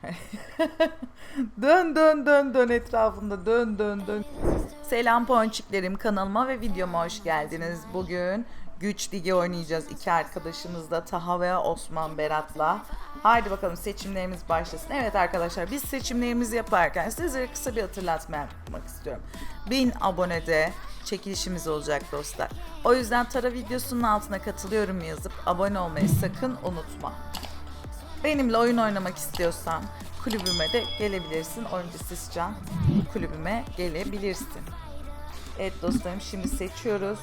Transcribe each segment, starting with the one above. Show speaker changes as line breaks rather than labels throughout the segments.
dön dön dön dön etrafında dön dön dön. Selam ponçiklerim kanalıma ve videoma hoş geldiniz. Bugün Güç Ligi oynayacağız iki arkadaşımızla Taha ve Osman Berat'la. Haydi bakalım seçimlerimiz başlasın. Evet arkadaşlar biz seçimlerimizi yaparken sizlere kısa bir hatırlatma yapmak istiyorum. 1000 abonede çekilişimiz olacak dostlar. O yüzden Tara videosunun altına katılıyorum yazıp abone olmayı sakın unutma. Benimle oyun oynamak istiyorsan kulübüme de gelebilirsin. Oyuncu Siscan kulübüme gelebilirsin. Evet dostlarım şimdi seçiyoruz.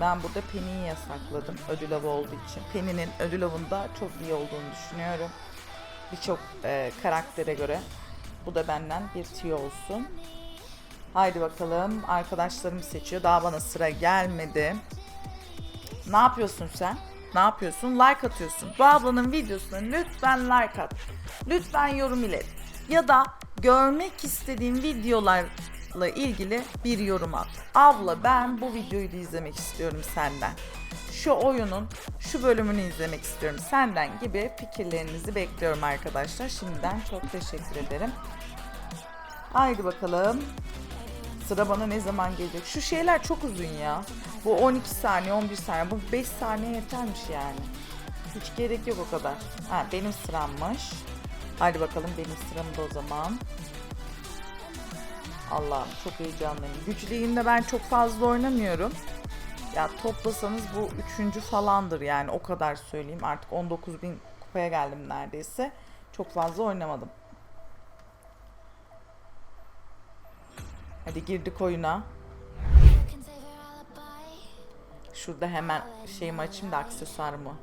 Ben burada Penny'i yasakladım ödül avı olduğu için. Penny'nin ödül avında çok iyi olduğunu düşünüyorum. Birçok e, karaktere göre. Bu da benden bir tüyo olsun. Haydi bakalım arkadaşlarım seçiyor. Daha bana sıra gelmedi. Ne yapıyorsun sen? Ne yapıyorsun? Like atıyorsun. Bu ablanın videosuna lütfen like at. Lütfen yorum ilet. Ya da görmek istediğin videolarla ilgili bir yorum at. Abla ben bu videoyu da izlemek istiyorum senden. Şu oyunun şu bölümünü izlemek istiyorum senden gibi fikirlerinizi bekliyorum arkadaşlar. Şimdiden çok teşekkür ederim. Haydi bakalım. Sıra bana ne zaman gelecek? Şu şeyler çok uzun ya. Bu 12 saniye, 11 saniye. Bu 5 saniye yetermiş yani. Hiç gerek yok o kadar. Ha benim sırammış. Hadi bakalım benim sıramda o zaman. Allah'ım çok heyecanlıyım. Güç liginde ben çok fazla oynamıyorum. Ya toplasanız bu üçüncü falandır yani o kadar söyleyeyim. Artık 19 bin kupaya geldim neredeyse. Çok fazla oynamadım. Hadi girdik oyuna. Şurada hemen şeyimi açayım da aksesuarımı.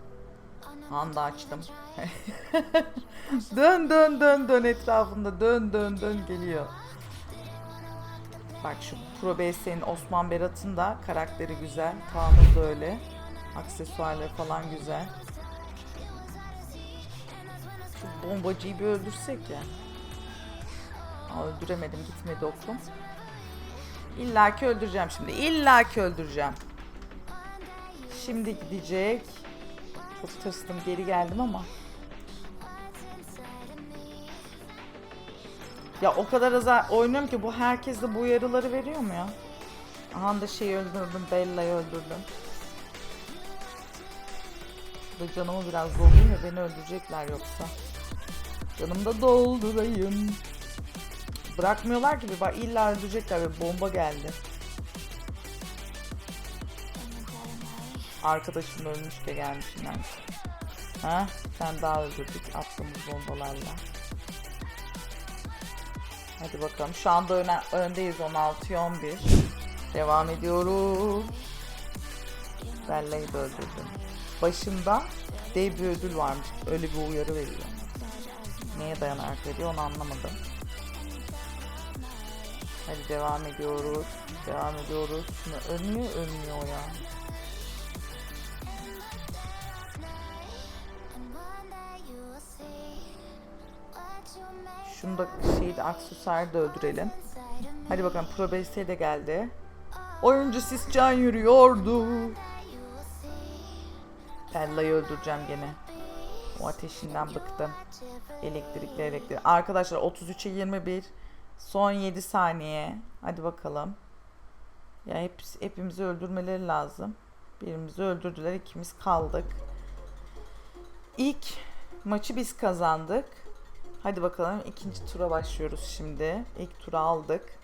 Anda açtım. dön dön dön dön etrafında dön dön dön geliyor. Bak şu Pro BS'nin Osman Berat'ın da karakteri güzel. Kaan'ın da öyle. Aksesuarları falan güzel. Şu bombacıyı bir öldürsek ya. Aa, öldüremedim gitmedi okum. İlla ki öldüreceğim şimdi. İlla ki öldüreceğim. Şimdi gidecek. Çok tırstım geri geldim ama. Ya o kadar az oynuyorum ki bu herkes de bu uyarıları veriyor mu ya? Aha da şeyi öldürdüm, Bella'yı öldürdüm. Ve canımı biraz doldurayım ya beni öldürecekler yoksa. Canımı da doldurayım. Bırakmıyorlar gibi bak illa öldürecekler ve bomba geldi. Arkadaşım ölmüş de gelmişinden. Ha, sen daha öldürdük attığımız bombalarla. Hadi bakalım. Şu anda öne, öndeyiz 16'ya 11. Devam ediyoruz. Bella'yı da öldürdüm. Başında dev bir ödül varmış. Öyle bir uyarı veriyor. Neye dayanarak veriyor onu anlamadım. Hadi devam ediyoruz. Devam ediyoruz. Şimdi ölmüyor ölmüyor ya. Şunu da şeydi aksesuarı da öldürelim. Hadi bakalım Pro de geldi. Oyuncu Siscan yürüyordu. Bella'yı öldüreceğim gene. O ateşinden bıktım. Elektrikli elektrik. Arkadaşlar 33'e 21. Son 7 saniye. Hadi bakalım. Ya hep, hepimizi öldürmeleri lazım. Birimizi öldürdüler. ikimiz kaldık. İlk maçı biz kazandık. Hadi bakalım ikinci tura başlıyoruz şimdi. İlk tura aldık.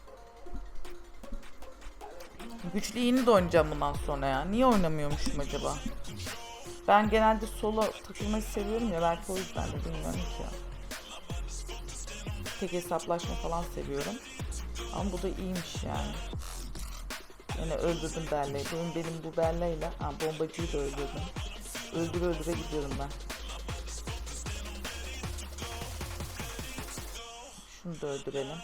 Güçlü yeni de oynayacağım bundan sonra ya. Niye oynamıyormuşum acaba? Ben genelde solo takılmayı seviyorum ya belki o yüzden de bilmiyorum ki ya. Tek hesaplaşma falan seviyorum. Ama bu da iyiymiş yani. Yine öldürdüm Bella'yı. Benim, benim bu Bella'yla ha, bombacıyı da öldürdüm. Öldüre öldüre gidiyorum ben. Şunu da öldürelim.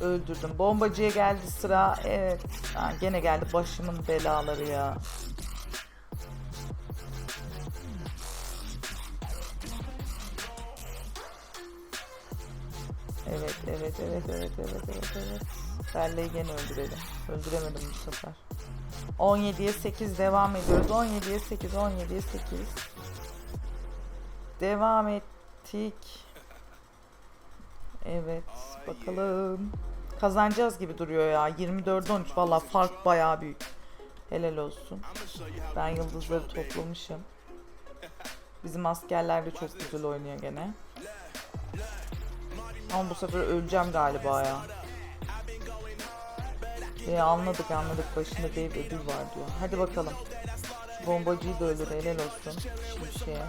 Öldürdüm. Bombacıya geldi sıra. Evet. Ha, gene geldi başımın belaları ya. Evet, evet, evet, evet, evet, evet, evet. Berle'yi gene öldürelim. Öldüremedim bu sefer. 17'ye 8 devam ediyoruz. 17'ye 8, 17'ye 8. Devam ettik. Evet bakalım. Kazanacağız gibi duruyor ya. 24'e 13 valla fark bayağı büyük. Helal olsun. Ben yıldızları toplamışım. Bizim askerler de çok güzel oynuyor gene. Ama bu sefer öleceğim galiba ya. E, anladık anladık başında dev ödül var diyor. Hadi bakalım. Şu bombacıyı da öldür helal olsun. Şimdi şeye.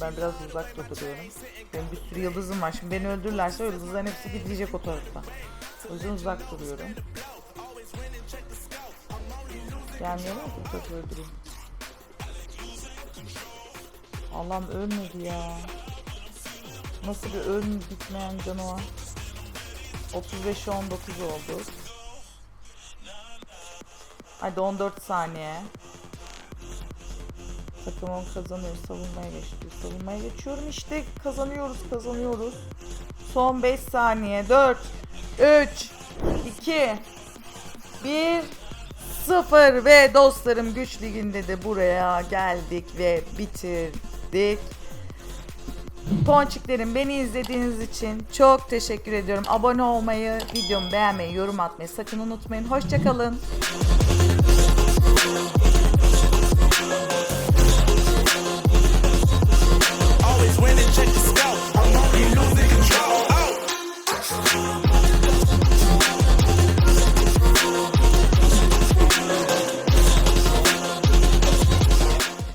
Ben biraz uzakta duruyorum. Benim bir sürü yıldızım var. Şimdi beni öldürürlerse o yıldızların hepsi gidecek o tarafa. O yüzden uzak duruyorum. Gelmeyelim mi bu öldüreyim. Allah'ım ölmedi ya. Nasıl bir ölüm bitmeyen canavar. 35 19 oldu. Hadi 14 saniye. Takımım kazanıyor. Savunmaya geçiyor. Savunmaya geçiyorum işte. Kazanıyoruz kazanıyoruz. Son 5 saniye. 4 3 2 1 0 ve dostlarım güç liginde de buraya geldik ve bitirdik. Ponçiklerim beni izlediğiniz için çok teşekkür ediyorum. Abone olmayı, videomu beğenmeyi, yorum atmayı sakın unutmayın. Hoşçakalın.
Always winning, check the.